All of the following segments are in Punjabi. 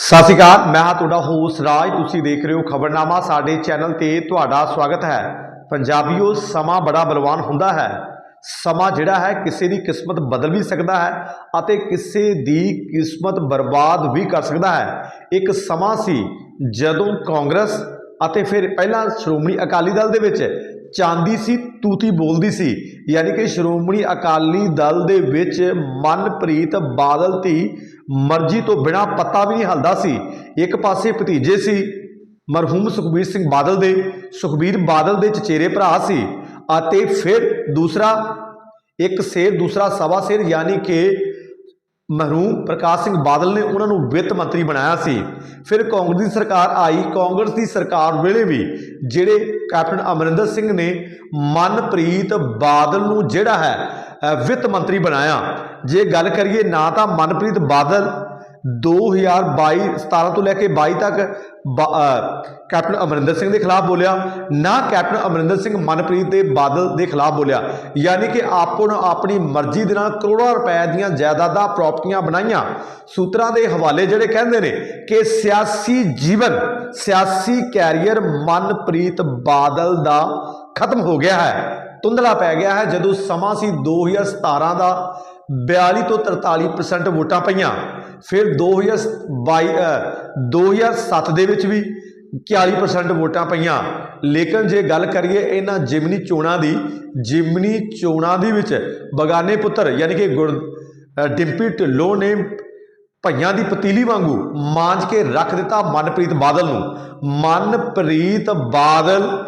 ਸਤਿ ਸ਼੍ਰੀ ਅਕਾਲ, ਮੈਂ ਹਾਂ ਤੁਹਾਡਾ ਹੋਸਟ ਰਾਜ। ਤੁਸੀਂ ਦੇਖ ਰਹੇ ਹੋ ਖਬਰਨਾਮਾ। ਸਾਡੇ ਚੈਨਲ ਤੇ ਤੁਹਾਡਾ ਸਵਾਗਤ ਹੈ। ਪੰਜਾਬੀਓ, ਸਮਾਂ ਬੜਾ ਬਲਵਾਨ ਹੁੰਦਾ ਹੈ। ਸਮਾਂ ਜਿਹੜਾ ਹੈ, ਕਿਸੇ ਦੀ ਕਿਸਮਤ ਬਦਲ ਵੀ ਸਕਦਾ ਹੈ ਅਤੇ ਕਿਸੇ ਦੀ ਕਿਸਮਤ ਬਰਬਾਦ ਵੀ ਕਰ ਸਕਦਾ ਹੈ। ਇੱਕ ਸਮਾਂ ਸੀ ਜਦੋਂ ਕਾਂਗਰਸ ਅਤੇ ਫਿਰ ਪਹਿਲਾਂ ਸ਼੍ਰੋਮਣੀ ਅਕਾਲੀ ਦਲ ਦੇ ਵਿੱਚ ਚਾਂਦੀ ਸੀ, ਤੂਤੀ ਬੋਲਦੀ ਸੀ। ਯਾਨੀ ਕਿ ਸ਼੍ਰੋਮਣੀ ਅਕਾਲੀ ਦਲ ਦੇ ਵਿੱਚ ਮਨਪ੍ਰੀਤ ਬਾਦਲ ਦੀ ਮਰਜ਼ੀ ਤੋਂ ਬਿਨਾ ਪੱਤਾ ਵੀ ਨਹੀਂ ਹਲਦਾ ਸੀ। ਇੱਕ ਪਾਸੇ ਭਤੀਜੇ ਸੀ, ਮਰਹੂਮ ਸੁਖਬੀਰ ਸਿੰਘ ਬਾਦਲ ਦੇ, ਸੁਖਬੀਰ ਬਾਦਲ ਦੇ ਚਚੇਰੇ ਭਰਾ ਸੀ ਅਤੇ ਫਿਰ ਦੂਸਰਾ, ਇੱਕ ਸੇਰ ਦੂਸਰਾ ਸਵਾ ਸੇਰ, ਯਾਨੀ ਕਿ ਮਰਹੂਮ ਪ੍ਰਕਾਸ਼ ਸਿੰਘ ਬਾਦਲ ਨੇ ਉਹਨਾਂ ਨੂੰ ਵਿੱਤ ਮੰਤਰੀ ਬਣਾਇਆ ਸੀ। ਫਿਰ ਕਾਂਗਰਸ ਦੀ ਸਰਕਾਰ ਆਈ। ਕਾਂਗਰਸ ਦੀ ਸਰਕਾਰ ਵੇਲੇ ਵੀ ਜਿਹੜੇ ਕੈਪਟਨ ਅਮਰਿੰਦਰ ਸਿੰਘ ਨੇ ਮਨਪ੍ਰੀਤ ਬਾਦਲ ਨੂੰ ਜਿਹੜਾ ਹੈ ਵਿੱਤ ਮੰਤਰੀ ਬਣਾਇਆ। ਜੇ ਗੱਲ ਕਰੀਏ ਨਾ ਤਾਂ ਮਨਪ੍ਰੀਤ ਬਾਦਲ 2022 17 ਤੋਂ ਲੈ ਕੇ 22 ਤੱਕ ਬਾ- ਕੈਪਟਨ ਅਮਰਿੰਦਰ ਸਿੰਘ ਦੇ ਖਿਲਾਫ ਬੋਲਿਆ, ਨਾ ਕੈਪਟਨ ਅਮਰਿੰਦਰ ਸਿੰਘ ਮਨਪ੍ਰੀਤ ਦੇ ਬਾਦਲ ਦੇ ਖਿਲਾਫ ਬੋਲਿਆ। ਯਾਨੀ ਕਿ ਆਪੋ ਨੂੰ ਆਪਣੀ ਮਰਜ਼ੀ ਦੇ ਨਾਲ ਕਰੋੜਾਂ ਰੁਪਏ ਦੀਆਂ ਜਾਇਦਾਦਾਂ ਪ੍ਰਾਪਰਟੀਆਂ ਬਣਾਈਆਂ। ਸੂਤਰਾਂ ਦੇ ਹਵਾਲੇ ਜਿਹੜੇ ਕਹਿੰਦੇ ਨੇ ਕਿ ਸਿਆਸੀ ਜੀਵਨ, ਸਿਆਸੀ ਕੈਰੀਅਰ ਮਨਪ੍ਰੀਤ ਬਾਦਲ ਦਾ ਖਤਮ ਹੋ ਗਿਆ ਹੈ। ਧੁੰਦਲਾ ਪੈ ਗਿਆ ਹੈ ਜਦੋਂ ਸਮਾਂ ਸੀ 2017 ਦਾ। 42 ਤੋਂ 43% ਵੋਟਾਂ ਪਈਆਂ। ਫਿਰ 2022 ਅ, 2007 ਦੇ ਵਿੱਚ ਵੀ 41% ਵੋਟਾਂ ਪਈਆਂ। ਲੇਕਿਨ ਜੇ ਗੱਲ ਕਰੀਏ ਇਹਨਾਂ ਜਿਮਨੀ ਚੋਣਾਂ ਦੀ ਜਿਮਨੀ ਚੋਣਾਂ ਦੇ ਵਿੱਚ ਬਗਾਨੇ ਪੁੱਤਰ ਯਾਨੀ ਕਿ ਗੁਰ ਡਿੰਪੀ ਢਿੱਲੋਂ ਨੇ ਭਈਆਂ ਦੀ ਪਤੀਲੀ ਵਾਂਗੂ ਮਾਂਜ ਕੇ ਰੱਖ ਦਿੱਤਾ ਮਨਪ੍ਰੀਤ ਬਾਦਲ ਨੂੰ। ਮਨਪ੍ਰੀਤ ਬਾਦਲ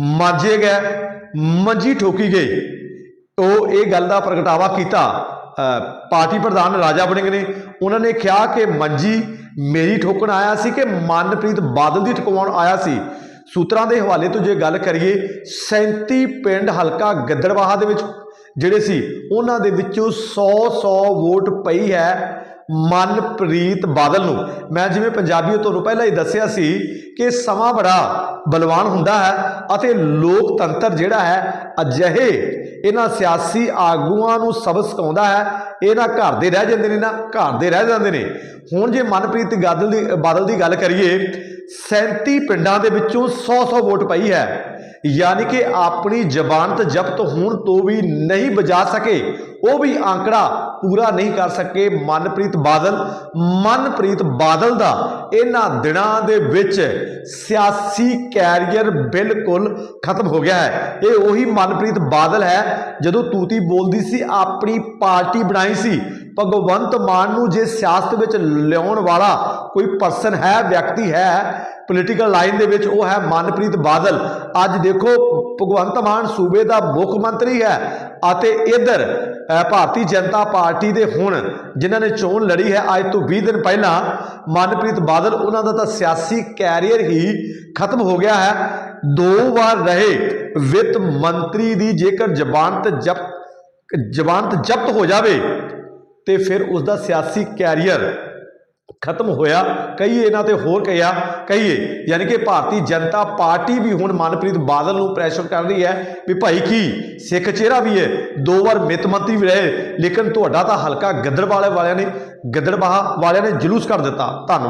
ਮਾਂਜੇ ਗਏ ਮੰਜੀ ਠੋਕੀ ਗਈ। ਉਹ ਇਹ ਗੱਲ ਦਾ ਪ੍ਰਗਟਾਵਾ ਕੀਤਾ ਪਾਰਟੀ ਪ੍ਰਧਾਨ ਰਾਜਾ ਵੜਿੰਗ ਨੇ, ਉਹਨਾਂ ਨੇ ਕਿਹਾ ਕਿ ਮੰਜੀ ਮੇਰੀ ਠੋਕਣ ਆਇਆ ਸੀ ਕਿ ਮਨਪ੍ਰੀਤ ਬਾਦਲ ਦੀ ਠਕਵਾਉਣ ਆਇਆ ਸੀ। ਸੂਤਰਾਂ ਦੇ ਹਵਾਲੇ ਤੋਂ ਜੇ ਗੱਲ ਕਰੀਏ 37 ਪਿੰਡ ਹਲਕਾ ਗਿੱਦੜਵਾਹਾ ਦੇ ਵਿੱਚ ਜਿਹੜੇ ਸੀ, ਉਹਨਾਂ ਦੇ ਵਿੱਚੋਂ 100 100 ਵੋਟ ਪਈ ਹੈ। ਮਨਪ੍ਰੀਤ ਬਾਦਲ ਨੂੰ। ਮੈਂ ਜਿਵੇਂ ਪੰਜਾਬੀਓ ਤੁਹਾਨੂੰ ਪਹਿਲਾਂ ਹੀ ਦੱਸਿਆ ਸੀ ਕਿ ਸਮਾਂ ਬੜਾ ਬਲਵਾਨ ਹੁੰਦਾ ਹੈ ਅਤੇ ਲੋਕਤੰਤਰ ਜਿਹੜਾ ਹੈ ਅਜਿਹੇ ਇਹਨਾਂ ਸਿਆਸੀ ਆਗੂਆਂ ਨੂੰ ਸਬਕ ਸਿਖਾਉਂਦਾ ਹੈ। ਇਹ ਨਾ ਘਰ ਦੇ ਰਹਿ ਜਾਂਦੇ ਨੇ ਨਾ, ਘਰ ਦੇ ਰਹਿ ਜਾਂਦੇ ਨੇ। ਹੁਣ ਜੇ ਮਨਪ੍ਰੀਤ ਗਾਦਲ ਦੀ, ਬਾਦਲ ਦੀ ਗੱਲ ਕਰੀਏ 37 ਪਿੰਡਾਂ ਦੇ ਵਿੱਚੋਂ 100-100 ਵੋਟ ਪਈ ਹੈ। ਯਾਨੀ ਕਿ ਆਪਣੀ ਜ਼ਬਾਨਤ ਜ਼ਬਤ ਹੋਣ ਤੋਂ ਵੀ ਨਹੀਂ ਬਜਾ ਸਕੇ, ਉਹ ਵੀ ਆંકੜਾ ਪੂਰਾ ਨਹੀਂ ਕਰ ਸਕੇ ਮਨਪ੍ਰੀਤ ਬਾਦਲ। ਮਨਪ੍ਰੀਤ ਬਾਦਲ ਦਾ ਇਹਨਾਂ ਦਿਨਾਂ ਦੇ ਵਿੱਚ ਸਿਆਸੀ ਕੈਰੀਅਰ ਬਿਲਕੁਲ ਖਤਮ ਹੋ ਗਿਆ ਹੈ। ਇਹ ਉਹੀ ਮਨਪ੍ਰੀਤ ਬਾਦਲ ਹੈ ਜਦੋਂ ਤੂਤੀ ਬੋਲਦੀ ਸੀ, ਆਪਣੀ ਪਾਰਟੀ ਬਣਾਈ ਸੀ। ਭਗਵੰਤ ਮਾਨ ਨੂੰ ਜੇ ਸਿਆਸਤ ਵਿੱਚ ਲਿਆਉਣ ਵਾਲਾ ਕੋਈ ਪਰਸਨ ਹੈ, ਵਿਅਕਤੀ ਹੈ ਪੋਲੀਟੀਕਲ ਲਾਈਨ ਦੇ ਵਿੱਚ ਉਹ ਹੈ ਮਨਪ੍ਰੀਤ ਬਾਦਲ। ਅੱਜ ਦੇਖੋ, ਭਗਵੰਤ ਮਾਨ ਸੂਬੇ ਦਾ ਮੁੱਖ ਮੰਤਰੀ ਹੈ ਅਤੇ ਇਧਰ ਭਾਰਤੀ ਜਨਤਾ ਪਾਰਟੀ ਦੇ ਹੁਣ ਜਿਨ੍ਹਾਂ ਨੇ ਚੋਣ ਲੜੀ ਹੈ, ਅੱਜ ਤੋਂ 20 ਦਿਨ ਪਹਿਲਾਂ ਮਨਪ੍ਰੀਤ ਬਾਦਲ, ਉਹਨਾਂ ਦਾ ਤਾਂ ਸਿਆਸੀ ਕੈਰੀਅਰ ਹੀ ਖਤਮ ਹੋ ਗਿਆ ਹੈ। ਦੋ ਵਾਰ ਰਹੇ ਵਿੱਤ ਮੰਤਰੀ ਦੀ ਜੇਕਰ ਜ਼ਬਾਨਤ ਜ਼ਬਤ ਜ਼ਬਾਨਤ ਜ਼ਬਤ ਹੋ ਜਾਵੇ ਤੇ ਫਿਰ ਉਸ ਦਾ ਸਿਆਸੀ ਕੈਰੀਅਰ ਖਤਮ ਹੋਇਆ। ਕਈ ਇਹਨਾਂ ਤੇ ਹੋਰ ਕਿਹਾ ਕਹੀਏ ਯਾਨੀ ਕਿ ਭਾਰਤੀ ਜਨਤਾ ਪਾਰਟੀ ਵੀ ਹੁਣ ਮਨਪ੍ਰੀਤ ਬਾਦਲ ਨੂੰ ਪ੍ਰੈਸ਼ਰ ਕਰ ਰਹੀ ਹੈ ਵੀ ਭਾਈ ਕੀ, ਸਿੱਖ ਚਿਹਰਾ ਵੀ ਹੈ। ਦੋ ਵਾਰ ਮਿੱਤ ਮੰਤਰੀ ਵੀ ਰਹੇ, ਲੇਕਿਨ ਤੁਹਾਡਾ ਤਾਂ ਹਲਕਾ ਗਿੱਦੜਵਾਲੇ ਵਾਲਿਆਂ ਨੇ, ਗੱਦੜਬਾਹ ਵਾਲਿਆਂ ਨੇ ਜਲੂਸ ਕਰ ਦਿੱਤਾ। ਧੰਨਵਾਦ।